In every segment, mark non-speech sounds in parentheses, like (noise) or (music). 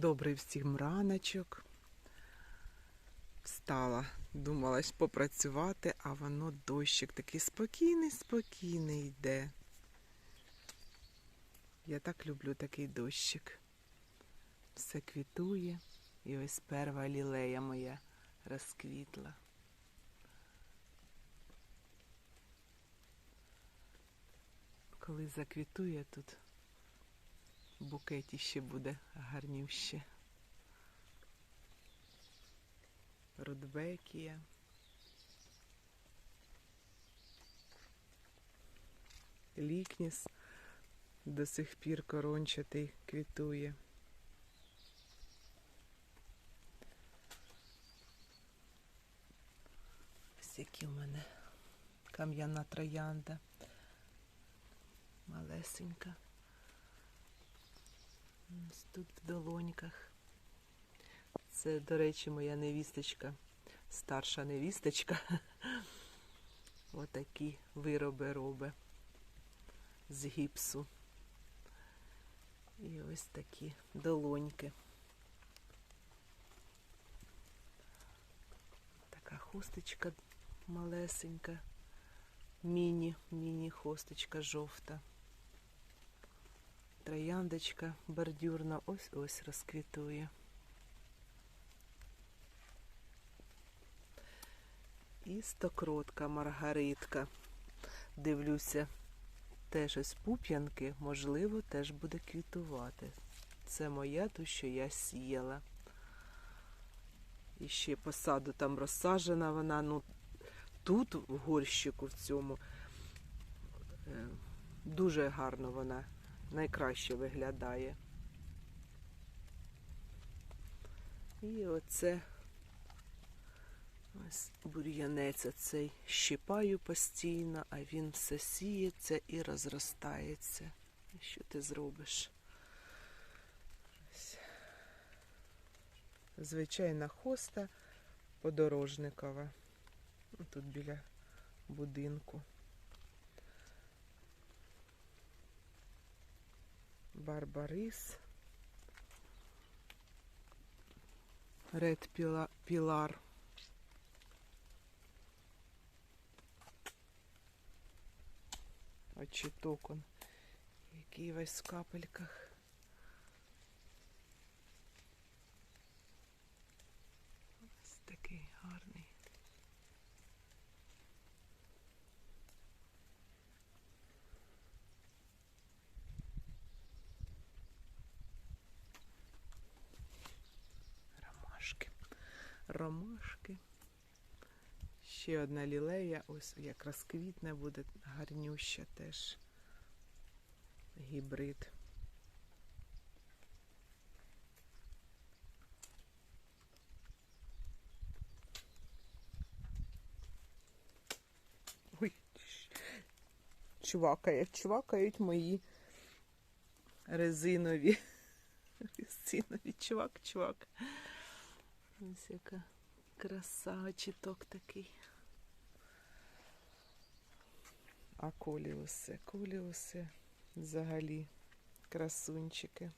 Добрий всім раночок. Встала, думала попрацювати, а воно дощик такий спокійний, спокійний йде. Я так люблю такий дощик. Все квітує, і ось перва лілея моя розквітла. Коли заквітує тут, букеті ще буде гарнюще. Рудбекія. Лікніс до сих пір корончатий квітує. Ось які в мене кам'яна троянда. Малесенька. Ось тут в долоньках. Це, до речі, моя невісточка, старша невісточка. (laughs) Отакі вироби робить з гіпсу. І ось такі долоньки. Така хусточка малесенька. Міні, міні-хосточка жовта. Трояндочка бордюрна ось ось розквітує. І стокротка Маргаритка. Дивлюся, теж ось пуп'янки, можливо, теж буде квітувати. Це моя, ту, що я сіяла. І ще посаду там розсаджена вона. Ну, тут, в горщику в цьому, е, дуже гарно вона найкраще виглядає. І оце ось бур'янець оцей щипаю постійно, а він все сіється і розростається. Що ти зробиш? Звичайна хоста подорожникова. Тут біля будинку. Барбарис. Ред Піла- Пілар. Очіток он, який весь в капельках. Ось такий гарний. Ромашки. Ромашки. Ще одна лілея, ось як розквітне буде гарнюща теж. Гібрид. Ой, чувакає, чувакають мої резинові. (laughs) Резинові чувак, чувак. Ось яка краса, очіток такий. А коліуси, коліуси взагалі красунчики.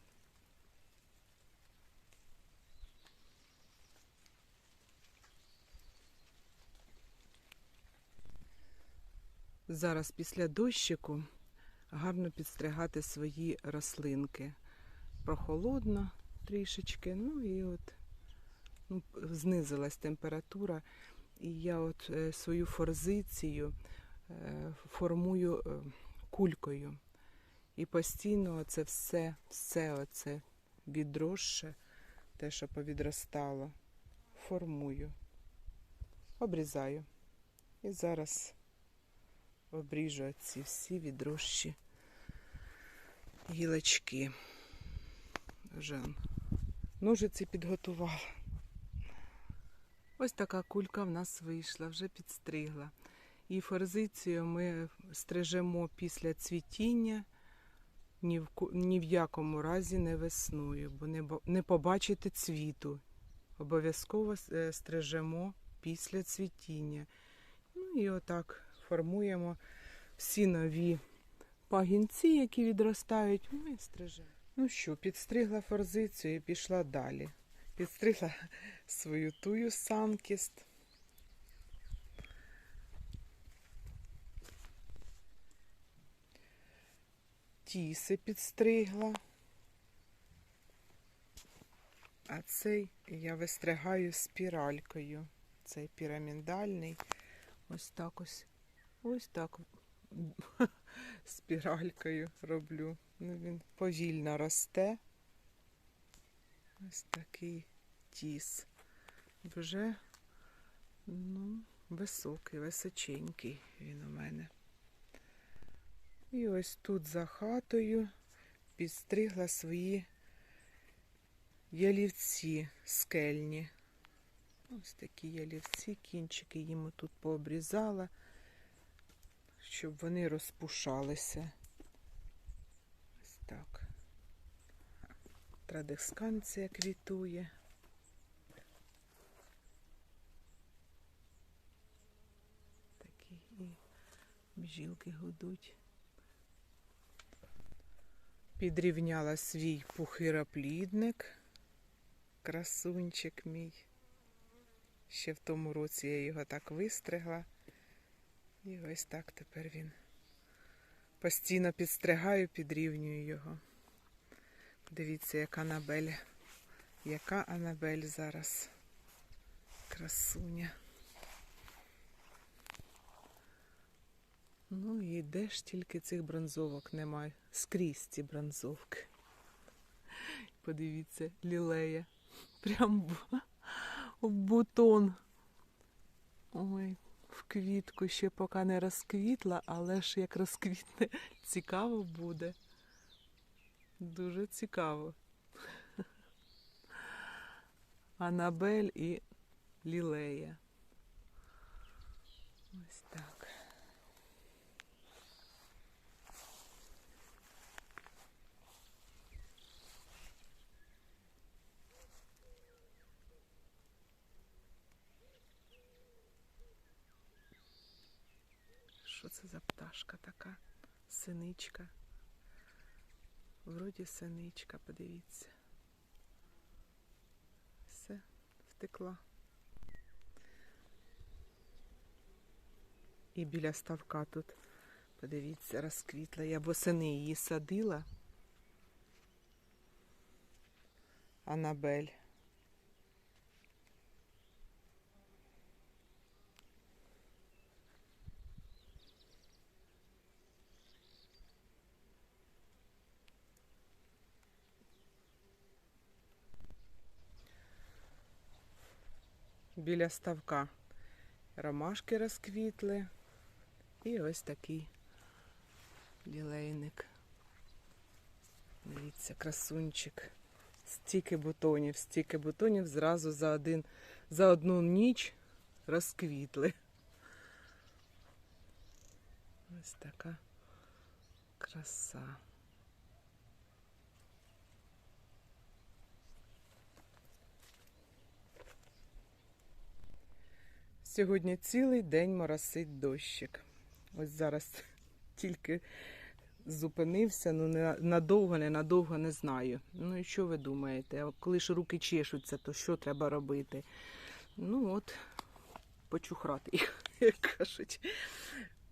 Зараз після дощику гарно підстригати свої рослинки. Прохолодно трішечки, ну і от ну, знизилась температура, і я от е, свою форзицію е, формую е, кулькою. І постійно це все, все оце відросше, те, що повідростало, формую, обрізаю. І зараз обріжу ці всі відрощі гілочки. Он ножиці підготувала. Ось така кулька в нас вийшла, вже підстригла. І форзицію ми стрижемо після цвітіння, ні в, ні в якому разі не весною, бо не, не побачите цвіту. Обов'язково е, стрижемо після цвітіння. Ну і отак формуємо всі нові пагінці, які відростають, ми стрижемо. Ну що, підстригла форзицію і пішла далі. Підстригла свою тую санкіст. Тіси підстригла. А цей я вистригаю спіралькою. Цей пірамідальний. Ось так ось. Ось так (laughs) спіралькою роблю. Ну, він повільно росте. Ось такий тіс. Вже ну, високий, височенький він у мене. І ось тут за хатою підстригла свої ялівці скельні. Ось такі ялівці, кінчики їм тут пообрізала, щоб вони розпушалися. Ось так. Традисканція квітує. Такі і бжілки гудуть. Підрівняла свій пухироплідник. Красунчик мій. Ще в тому році я його так вистригла. І ось так тепер він. Постійно підстригаю, підрівнюю його. Дивіться, яка Анабель. Яка Анабель зараз. Красуня. Ну і де ж тільки цих бронзовок немає. Скрізь ці бронзовки. Подивіться, лілея. Прям в, бутон. Ой, в квітку ще поки не розквітла, але ж як розквітне, цікаво буде. Дуже цікаво. Анабель і Лілея. Ось так. Що це за пташка така? Синичка. Вроді синичка, подивіться. Все, втекла. І біля ставка тут, подивіться, розквітла. Я восени її садила. Анабель. Біля ставка. Ромашки розквітли. І ось такий лілейник. Дивіться, красунчик. Стільки бутонів, стільки бутонів зразу за один, за одну ніч розквітли. Ось така краса. Сьогодні цілий день моросить дощик. Ось зараз (laughs) тільки зупинився, ну не надовго, не надовго не знаю. Ну і що ви думаєте? Коли ж руки чешуться, то що треба робити? Ну от, почухрати їх, (laughs) як кажуть.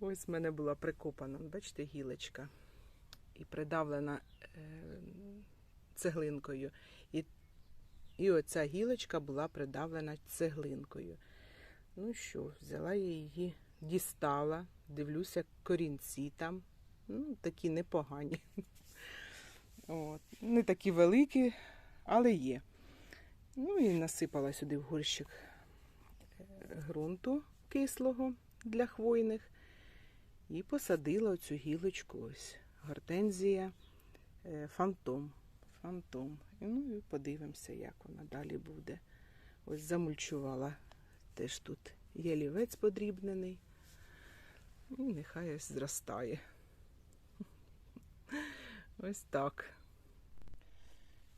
Ось в мене була прикопана, бачите, гілочка. І придавлена е, цеглинкою. І, і оця гілочка була придавлена цеглинкою. Ну що, взяла я її, дістала, дивлюся, корінці там. Ну, такі непогані. (laughs) От. Не такі великі, але є. Ну і насипала сюди в горщик е, ґрунту кислого для хвойних. І посадила оцю гілочку, ось гортензія, е, фантом. Фантом. Ну і подивимося, як вона далі буде. Ось замульчувала Теж тут ялівець подрібнений. І нехай ось зростає. (laughs) Ось так.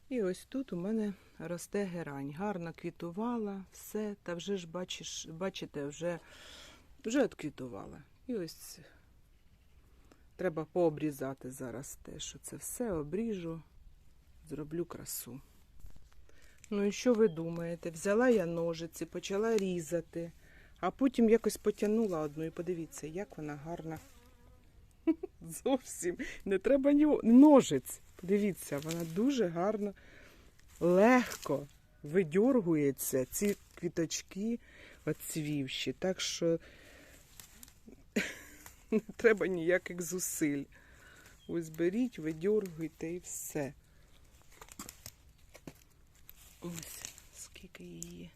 І ось тут у мене росте герань. Гарно квітувала, все, та вже ж бачиш, бачите, вже вже отквітувала. І ось треба пообрізати зараз те, що це все обріжу. зроблю красу. Ну і що ви думаєте? Взяла я ножиці, почала різати, а потім якось потягнула одну і подивіться, як вона гарна. (laughs) Зовсім не треба ні ножиць. Подивіться, вона дуже гарно, легко видьоргується ці квіточки оцвівші. Так що (laughs) не треба ніяких зусиль. Ось беріть, видьоргуйте і все. Ось скільки її.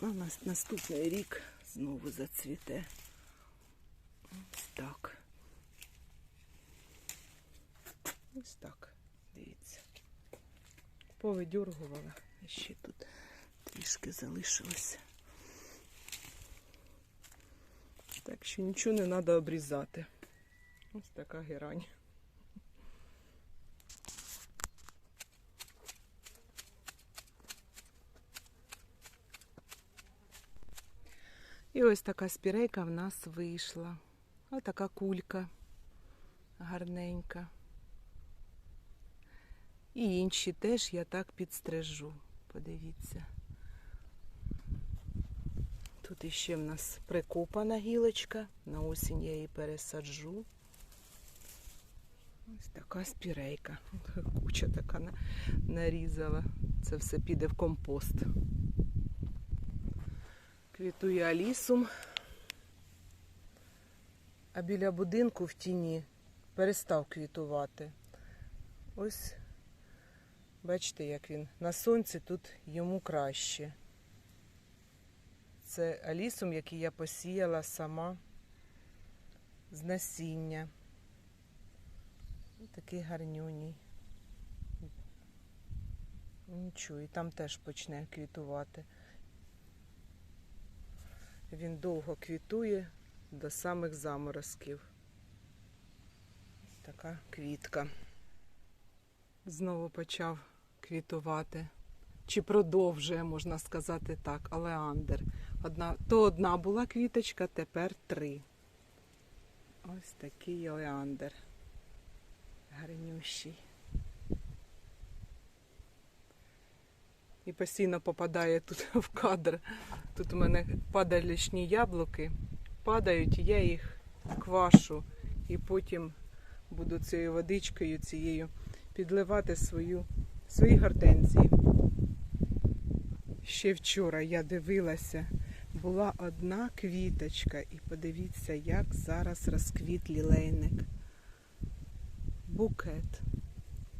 А у нас наступний рік знову зацвіте. Ось так. Ось так. Дивіться. Повидьоргувала. І Ще тут трішки залишилося. Так що нічого не треба обрізати. Ось така герань. І ось така спірейка в нас вийшла. Ось така кулька гарненька. І інші теж я так підстрижу. Подивіться. Тут іще в нас прикопана гілочка. На осінь я її пересаджу. Ось така спірейка. Куча така нарізала. Це все піде в компост. Квітує алісум. А біля будинку в тіні перестав квітувати. Ось, бачите, як він на сонці тут йому краще. Це алісум, який я посіяла сама з насіння. Ось Такий гарнюній. Нічого, і там теж почне квітувати. Він довго квітує до самих заморозків. Така квітка. Знову почав квітувати. Чи продовжує, можна сказати так, алеандр. Одна, то одна була квіточка, тепер три. Ось такий олеандр. Гарнющий. І постійно попадає тут (laughs) в кадр. Тут у мене падалішні яблуки. Падають, я їх квашу. І потім буду цією водичкою цією підливати свою, свої гортензії. Ще вчора я дивилася, була одна квіточка, і подивіться, як зараз розквіт лілейник. Букет.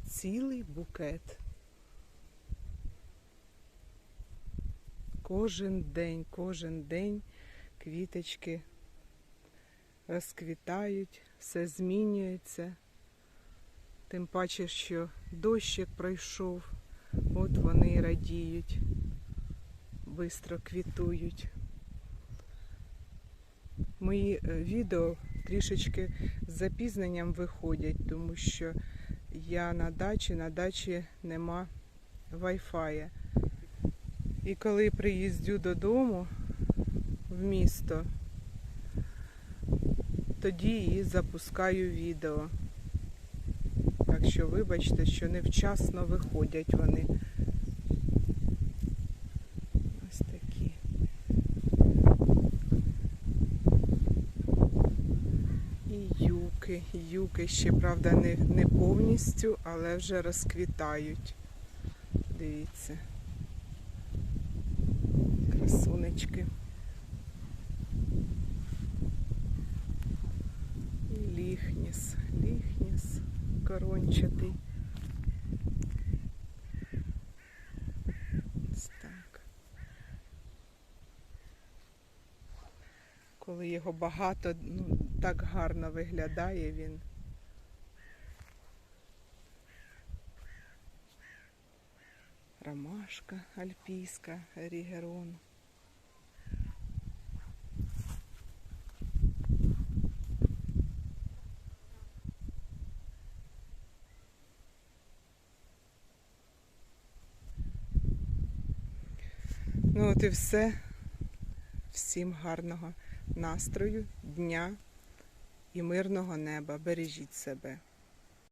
Цілий букет. Кожен день, кожен день квіточки розквітають, все змінюється. Тим паче, що дощик пройшов, от вони радіють, бистро квітують. Мої е, відео трішечки з запізненням виходять, тому що я на дачі, на дачі нема вайфая. І коли приїздю додому в місто, тоді і запускаю відео. Так що вибачте, що невчасно виходять вони. Ось такі. І юки, юки ще, правда, не, не повністю, але вже розквітають. Дивіться. Красунечки. І ліхніс, ліхніс корончатий. Так. Коли його багато, ну, так гарно виглядає він. Ромашка альпійська, рігерон. От все. Всім гарного настрою, дня і мирного неба. Бережіть себе.